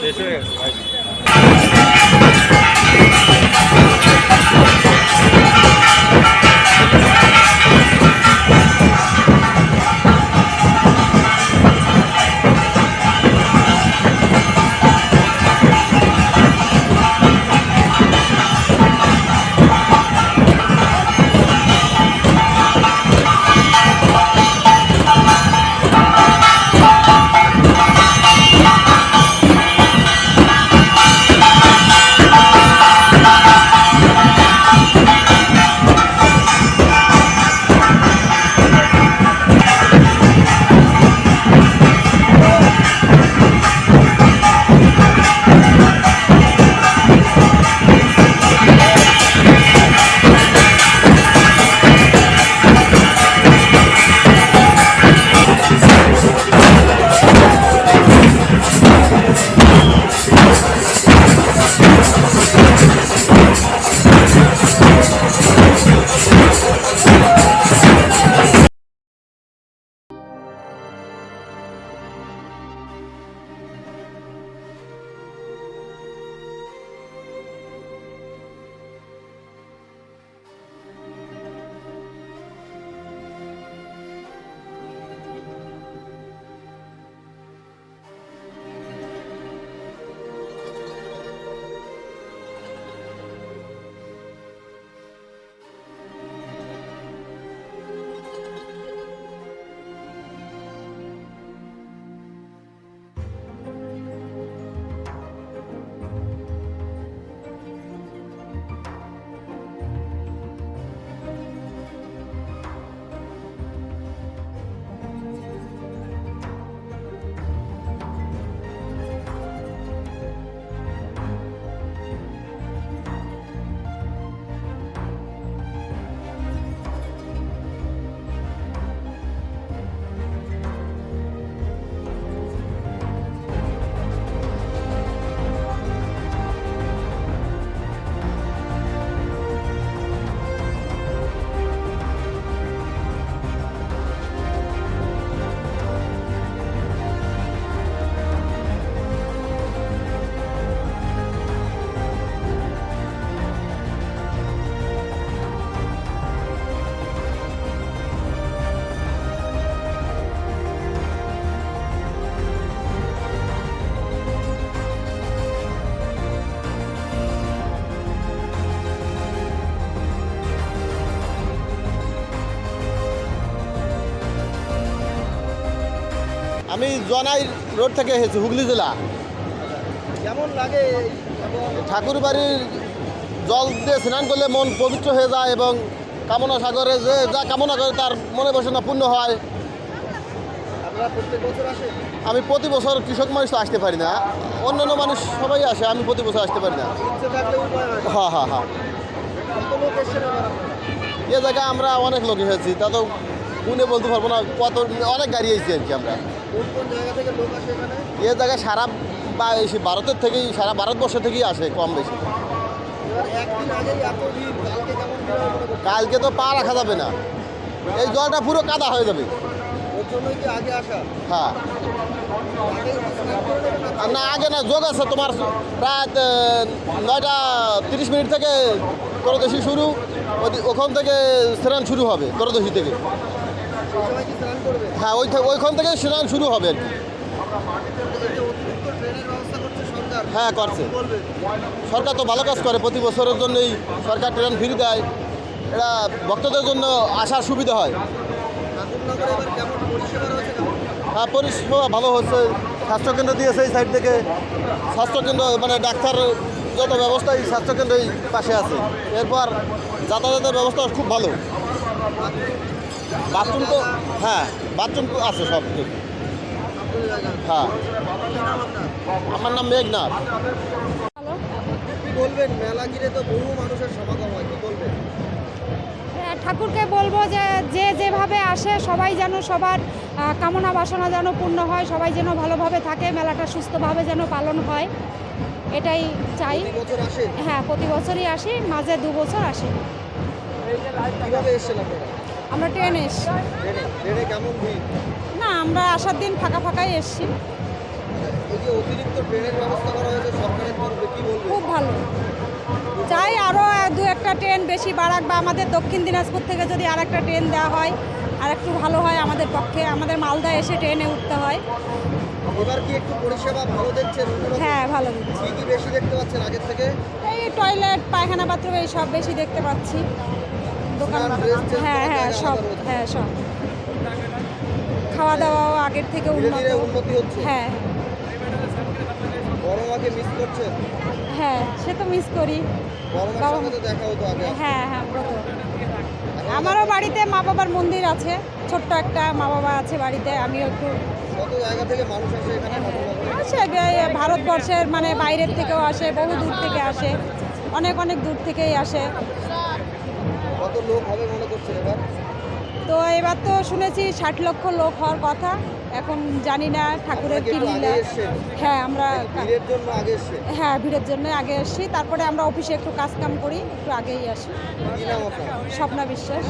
শেষ হয়ে গেছে আমি জনাই রোড থেকে এসেছি হুগলি জেলা। কেমন লাগে ঠাকুর বাড়ির জল দিয়ে স্নান করলে মন পবিত্র হয়ে যায় এবং কামনা সাগরে যে যা কামনা করে তার মনে বাসনা পূর্ণ হয়। আমি প্রতি বছর কৃষক মানুষ তো আসতে পারি না। অন্যান্য মানুষ সবাই আসে আমি প্রতি বছর আসতে পারি না। হয়। হ্যাঁ হ্যাঁ এ জায়গায় আমরা অনেক লোক এসেছি তা তো গুনে বলতে পারব না কত অনেক গাড়ি এসেছি আর কি আমরা। এ জায়গায় সারা বা এই ভারতের থেকেই সারা ভারতবর্ষ থেকেই আসে কম বেশি। কালকে তো পা রাখা যাবে না। এই জলটা পুরো কাদা হয়ে যাবে। হ্যাঁ। না? আগে না যোগ আছে তোমার প্রায় নয়টা তিরিশ মিনিট থেকে করদশি শুরু। ওখান থেকে স্নান শুরু হবে করদশি থেকে। হ্যাঁ ওই ওইখান থেকে স্নান শুরু হবে হ্যাঁ করছে। সরকার তো ভালো কাজ করে, প্রতি বছরের জন্যই সরকার ট্রেন ফ্রি দেয়। এটা ভক্তদের জন্য আসার সুবিধা হয়। হ্যাঁ পরিষেবা ভালো হচ্ছে। স্বাস্থ্যকেন্দ্র দিয়েছে এই সাইড থেকে। স্বাস্থ্যকেন্দ্র মানে ডাক্তার যত ব্যবস্থা, এই স্বাস্থ্যকেন্দ্র এই পাশে আছে। এরপর যাতায়াতের ব্যবস্থা খুব ভালো। বাথরুম তো হ্যাঁ বাথরুম তো আছে সব কিছু। হ্যাঁ। আমার নাম মেঘনাথ। বলবেন? মেলা ঘিরে তো বহু মানুষের সমাগম হয় কি বলবেন? হ্যাঁ, ঠাকুরকে বলব যে যে যেভাবে আসে সবাই যেন সবার কামনা বাসনা যেন পূর্ণ হয় সবাই যেন ভালোভাবে থাকে মেলাটা সুস্থভাবে যেন পালন হয়। এটাই চাই। হ্যাঁ প্রতি বছরই আসি মাঝে দু বছর আসি। কীভাবে এসেছেন আপনারা? আমরা ট্রেনে এসছি। ট্রেনে কেমন ভিড়? না আমরা আসার দিন ফাঁকা ফাঁকাই এসছি। এই যে অতিরিক্ত ট্রেনের ব্যবস্থা করা হয়েছে সরকারের তরফে কি বলবেন? খুব ভালো। চাই আরও দু একটা ট্রেন বেশি বাড়াক বা আমাদের দক্ষিণ দিনাজপুর থেকে যদি আর একটা ট্রেন দেওয়া হয় আর একটু ভালো হয় আমাদের পক্ষে। আমাদের মালদা এসে ট্রেনে উঠতে হয়। এবার কি একটু পরিষেবা ভালো দেখছেন? হ্যাঁ ভালো দিচ্ছে কি কি বেশি দেখতে পাচ্ছেন আগের থেকে? এই টয়লেট পায়খানা বাথরুম এই সব বেশি দেখতে পাচ্ছি। দোকান হ্যাঁ হ্যাঁ সব হ্যাঁ সব। খাওয়া দাওয়াও আগের থেকে উন্নত। হ্যাঁ। বড় মিস করছেন হ্যাঁ সে তো মিস করি। দেখা হতো আগে। হ্যাঁ হ্যাঁ কত আমারও বাড়িতে মা বাবার মন্দির আছে। ছোট্ট একটা মা বাবা আছে বাড়িতে আমিও একটু আসে বে- ভারতবর্ষের মানে বাইরের থেকেও আসে বহু দূর থেকে আসে। অনেক অনেক দূর থেকেই আসে। কত লোক হবে মনে করছেন এবার? তো এবার তো শুনেছি ষাট লক্ষ লোক হওয়ার কথা। এখন জানি না ঠাকুরের কি লীলা। হ্যাঁ আমরা ভিড়ের জন্য আগে হ্যাঁ ভিড়ের জন্য আগে আসি তারপরে আমরা অফিসে একটু কাজ কাম করি একটু আগেই আসি। স্বপ্না বিশ্বাস।